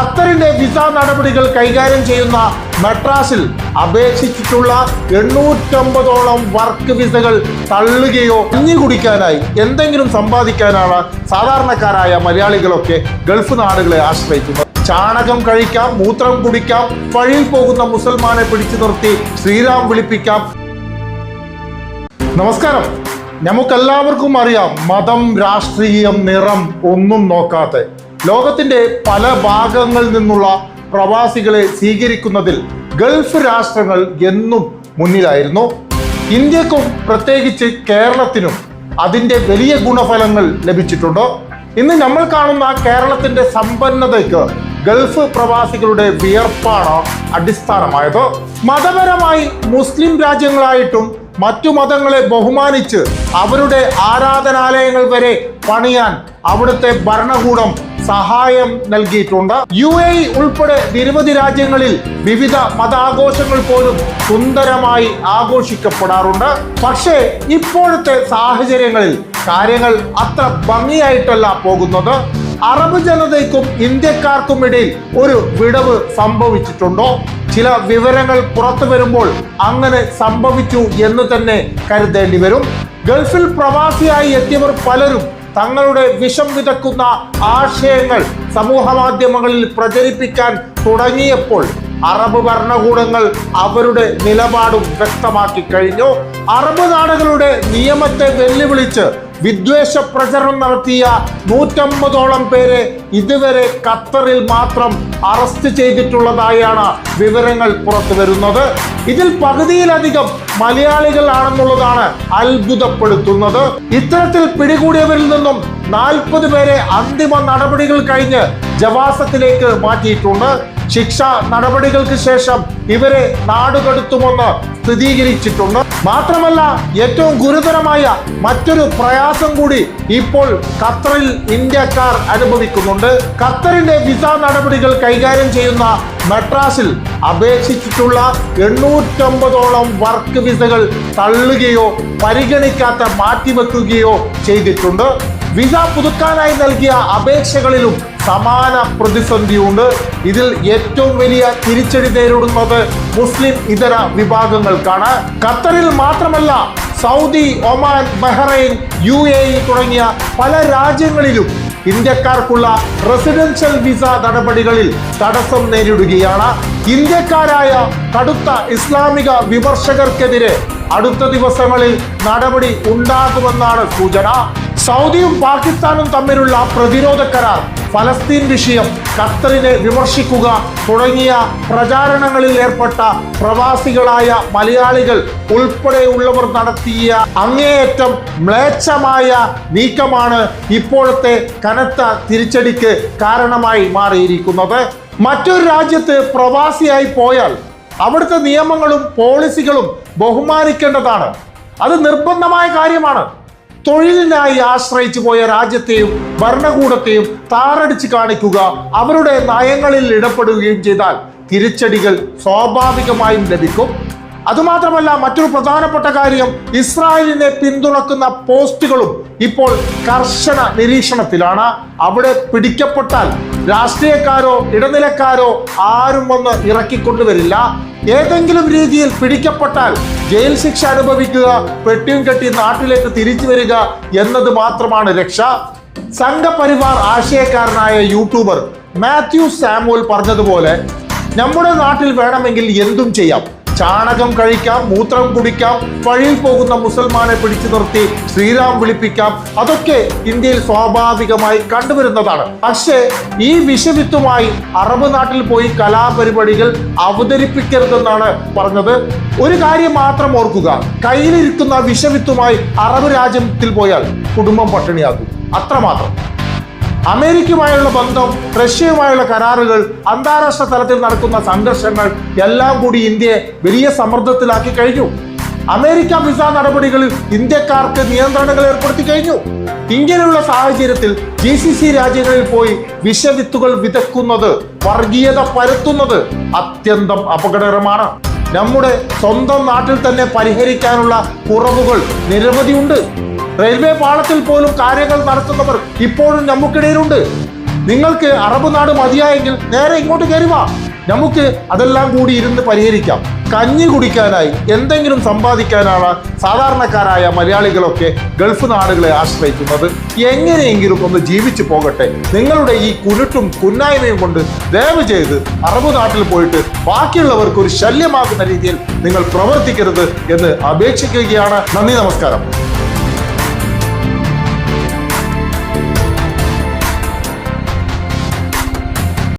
ഖത്തറിന്റെ വിസ നടപടികൾ കൈകാര്യം ചെയ്യുന്ന മെട്രാസിൽ അപേക്ഷിച്ചിട്ടുള്ള എണ്ണൂറ്റമ്പതോളം വർക്ക് വിസകൾ തള്ളുകയോ കഞ്ഞി കുടിക്കാനായി എന്തെങ്കിലും സമ്പാദിക്കാനാണ് സാധാരണക്കാരായ മലയാളികളൊക്കെ ഗൾഫ് നാടുകളെ ആശ്രയിക്കുന്നത്. ചാണകം കഴിക്കാം മൂത്രം കുടിക്കാം വഴിയിൽ പോകുന്ന മുസൽമാനെ പിടിച്ചു നിർത്തി ശ്രീരാം വിളിപ്പിക്കാം. നമസ്കാരം. നമുക്കെല്ലാവർക്കും അറിയാം മതം രാഷ്ട്രീയം നിറം ഒന്നും നോക്കാതെ. ലോകത്തിന്റെ പല ഭാഗങ്ങളിൽ നിന്നുള്ള പ്രവാസികളെ സ്വീകരിക്കുന്നതിൽ ഗൾഫ് രാഷ്ട്രങ്ങൾ എന്നും മുന്നിലായിരുന്നു. ഇന്ത്യക്കും പ്രത്യേകിച്ച് കേരളത്തിനും അതിന്റെ വലിയ ഗുണഫലങ്ങൾ ലഭിച്ചിട്ടുണ്ട്. ഇന്ന് നമ്മൾ കാണുന്ന കേരളത്തിന്റെ സമ്പന്നതയ്ക്ക് ഗൾഫ് പ്രവാസികളുടെ വിയർപ്പാണ് അടിസ്ഥാനമായത്. മതപരമായി മുസ്ലിം രാജ്യങ്ങളായിട്ടും മറ്റു മതങ്ങളെ ബഹുമാനിച്ച് അവരുടെ ആരാധനാലയങ്ങൾ വരെ പണിയാൻ അവിടുത്തെ ഭരണകൂടം സഹായം നൽകിയിട്ടുണ്ട്. യു എ ഉൾപ്പെടെ നിരവധി രാജ്യങ്ങളിൽ വിവിധ മതാഘോഷങ്ങൾ പോലും സുന്ദരമായി ആഘോഷിക്കപ്പെടാറുണ്ട്. പക്ഷേ ഇപ്പോഴത്തെ സാഹചര്യങ്ങളിൽ കാര്യങ്ങൾ അത്ര ഭംഗിയായിട്ടല്ല പോകുന്നത്. അറബ് ജനതയ്ക്കും ഇന്ത്യക്കാർക്കും ഇടയിൽ ഒരു വിടവ് സംഭവിച്ചിട്ടുണ്ടോ? ചില വിവരങ്ങൾ പുറത്തു വരുമ്പോൾ അങ്ങനെ സംഭവിച്ചു എന്ന് തന്നെ കരുതേണ്ടി വരും. ഗൾഫിൽ പ്രവാസിയായി എത്തിയവർ പലരും തങ്ങളുടെ വിഷം വിതക്കുന്ന ആശയങ്ങൾ സമൂഹ മാധ്യമങ്ങളിൽ പ്രചരിപ്പിക്കാൻ തുടങ്ങിയപ്പോൾ അറബ് ഭരണകൂടങ്ങൾ അവരുടെ നിലപാടും വ്യക്തമാക്കി കഴിഞ്ഞു. അറബ് നാടുകളുടെ നിയമത്തെ വെല്ലുവിളിച്ച് വിദ്വേഷ പ്രചരണം നടത്തിയ നൂറ്റമ്പതോളം പേരെ ഇതുവരെ ഖത്തറിൽ മാത്രം അറസ്റ്റ് ചെയ്തിട്ടുള്ളതായാണ് വിവരങ്ങൾ പുറത്തു വരുന്നത്. ഇതിൽ പകുതിയിലധികം മലയാളികളാണെന്നുള്ളതാണ് അത്ഭുതപ്പെടുത്തുന്നത്. ഇത്തരത്തിൽ പിടികൂടിയവരിൽ നിന്നും നാൽപ്പത് പേരെ അന്തിമ നടപടികൾ കഴിഞ്ഞ് ജവാസത്തിലേക്ക് മാറ്റിയിട്ടുണ്ട്. ശിക്ഷ നടപടികൾക്ക് ശേഷം ഇവരെ നാടുകടത്തുമെന്ന് സ്ഥിരീകരിച്ചിട്ടുണ്ട്. മാത്രമല്ല ഏറ്റവും ഗുരുതരമായ മറ്റൊരു പ്രയാസം കൂടി ഇപ്പോൾ ഖത്തറിൽ ഇന്ത്യക്കാർ അനുഭവിക്കുന്നുണ്ട്. ഖത്തറിന്റെ വിസ നടപടികൾ കൈകാര്യം ചെയ്യുന്ന മെട്രാസിൽ അപേക്ഷിച്ചിട്ടുള്ള എണ്ണൂറ്റമ്പതോളം വർക്ക് വിസകൾ തള്ളുകയോ പരിഗണിക്കാത്ത മാറ്റിവെക്കുകയോ ചെയ്തിട്ടുണ്ട്. വിസ പുതുക്കാനായി നൽകിയ അപേക്ഷകളിലും സമാന പ്രതിസന്ധിയുണ്ട്. ഇതിൽ ഏറ്റവും വലിയ തിരിച്ചടി നേരിടുന്നത് മുസ്ലിം ഇതര വിഭാഗങ്ങൾക്കാണ്. ഖത്തറിൽ മാത്രമല്ല Saudi Oman Bahrain U A E തുടങ്ങിയ പല രാജ്യങ്ങളിലും ഇന്ത്യക്കാർക്കുള്ള റെസിഡൻഷ്യൽ വിസ നടപടികളിൽ തടസ്സം നേരിടുകയാണ്. ഇന്ത്യക്കാരായ കടുത്ത ഇസ്ലാമിക വിമർശകർക്കെതിരെ അടുത്ത ദിവസങ്ങളിൽ നടപടി ഉണ്ടാകുമെന്നാണ് സൂചന. സൗദിയും പാകിസ്ഥാനും തമ്മിലുള്ള പ്രതിരോധ കരാർ ഫലസ്തീൻ വിഷയം ഖത്തറിനെ വിമർശിക്കുക തുടങ്ങിയ പ്രചാരണങ്ങളിൽ ഏർപ്പെട്ട പ്രവാസികളായ മലയാളികൾ ഉൾപ്പെടെയുള്ളവർ നടത്തിയ അങ്ങേയറ്റം മ്ലേച്ഛമായ നീക്കമാണ് ഇപ്പോഴത്തെ കനത്ത തിരിച്ചടിക്ക് കാരണമായി മാറിയിരിക്കുന്നത്. മറ്റൊരു രാജ്യത്ത് പ്രവാസിയായി പോയാൽ അവിടുത്തെ നിയമങ്ങളും പോളിസികളും ബഹുമാനിക്കേണ്ടതാണ്. അത് നിർബന്ധമായ കാര്യമാണ്. തൊഴിലിനായി ആശ്രയിച്ചു പോയ രാജ്യത്തെയും ഭരണകൂടത്തെയും താറടിച്ച് കാണിക്കുക അവരുടെ നയങ്ങളിൽ ഇടപെടുകയും ചെയ്താൽ തിരിച്ചടികൾ സ്വാഭാവികമായും ലഭിക്കും. അതുമാത്രമല്ല മറ്റൊരു പ്രധാനപ്പെട്ട കാര്യം ഇസ്രായേലിനെ പിന്തുണക്കുന്ന പോസ്റ്റുകളും ഇപ്പോൾ കർശന നിരീക്ഷണത്തിലാണ്. അവിടെ പിടിക്കപ്പെട്ടാൽ രാഷ്ട്രീയക്കാരോ ഇടനിലക്കാരോ ആരും വന്ന് ഇറക്കിക്കൊണ്ടുവരില്ല ഏതെങ്കിലും രീതിയിൽ പിടിക്കപ്പെട്ടാൽ ജയിൽ ശിക്ഷ അനുഭവിക്കുക പെട്ടിയും കെട്ടി നാട്ടിലേക്ക് തിരിച്ചു വരിക എന്നത് മാത്രമാണ് രക്ഷ. സംഘപരിവാർ ആശയക്കാരനായ യൂട്യൂബർ മാത്യു സാമുവൽ പറഞ്ഞതുപോലെ നമ്മുടെ നാട്ടിൽ വേണമെങ്കിൽ എന്തും ചെയ്യാം. ചാണകം കഴിക്കാം മൂത്രം കുടിക്കാം വഴിയിൽ പോകുന്ന മുസൽമാനെ പിടിച്ചു നിർത്തി ശ്രീരാം വിളിപ്പിക്കാം. അതൊക്കെ ഇന്ത്യയിൽ സ്വാഭാവികമായി കണ്ടുവരുന്നതാണ്. പക്ഷേ ഈ വിഷവിത്തുമായി അറബ് നാട്ടിൽ പോയി കലാപരിപാടികൾ അവതരിപ്പിക്കരുതെന്നാണ് പറഞ്ഞത്. ഒരു കാര്യം മാത്രം ഓർക്കുക. കയ്യിലിരിക്കുന്ന വിഷവിത്തുമായി അറബ് രാജ്യത്തിൽ പോയാൽ കുടുംബം പട്ടിണിയാകും. അത്രമാത്രം. അമേരിക്കയുമായുള്ള ബന്ധം റഷ്യയുമായുള്ള കരാറുകൾ അന്താരാഷ്ട്ര തലത്തിൽ നടക്കുന്ന സംഘർഷങ്ങൾ എല്ലാം കൂടി ഇന്ത്യയെ വലിയ സമ്മർദ്ദത്തിലാക്കി കഴിഞ്ഞു. അമേരിക്ക വിസ നടപടികളിൽ ഇന്ത്യക്കാർക്ക് നിയന്ത്രണങ്ങൾ ഏർപ്പെടുത്തി കഴിഞ്ഞു. ഇങ്ങനെയുള്ള സാഹചര്യത്തിൽ ജി സി സി രാജ്യങ്ങളിൽ പോയി വിഷവിത്തുകൾ വിതക്കുന്നത് വർഗീയത പരത്തുന്നത് അത്യന്തം അപകടകരമാണ്. നമ്മുടെ സ്വന്തം നാട്ടിൽ തന്നെ പരിഹരിക്കാനുള്ള കുറവുകൾ നിരവധിയുണ്ട്. റെയിൽവേ പാളത്തിൽ പോലും കാര്യങ്ങൾ നടത്തുന്നവർ ഇപ്പോഴും നമുക്കിടയിലുണ്ട് നിങ്ങൾക്ക് അറബ് നാട് മതിയായെങ്കിൽ നേരെ ഇങ്ങോട്ട് കയറി വാ. നമുക്ക് അതെല്ലാം കൂടി ഇരുന്ന് പരിഹരിക്കാം. കഞ്ഞി കുടിക്കാനായി എന്തെങ്കിലും സമ്പാദിക്കാനാണ് സാധാരണക്കാരായ മലയാളികളൊക്കെ ഗൾഫ് നാടുകളെ ആശ്രയിക്കുന്നത്. എങ്ങനെയെങ്കിലും ഒന്ന് ജീവിച്ചു പോകട്ടെ. നിങ്ങളുടെ ഈ കുരുട്ടും കുന്നായ്മയും കൊണ്ട് ദയവ് ചെയ്ത് അറബ് നാട്ടിൽ പോയിട്ട് ബാക്കിയുള്ളവർക്ക് ഒരു ശല്യമാകുന്ന രീതിയിൽ നിങ്ങൾ പ്രവർത്തിക്കരുത് എന്ന് അപേക്ഷിക്കുകയാണ്. നന്ദി നമസ്കാരം.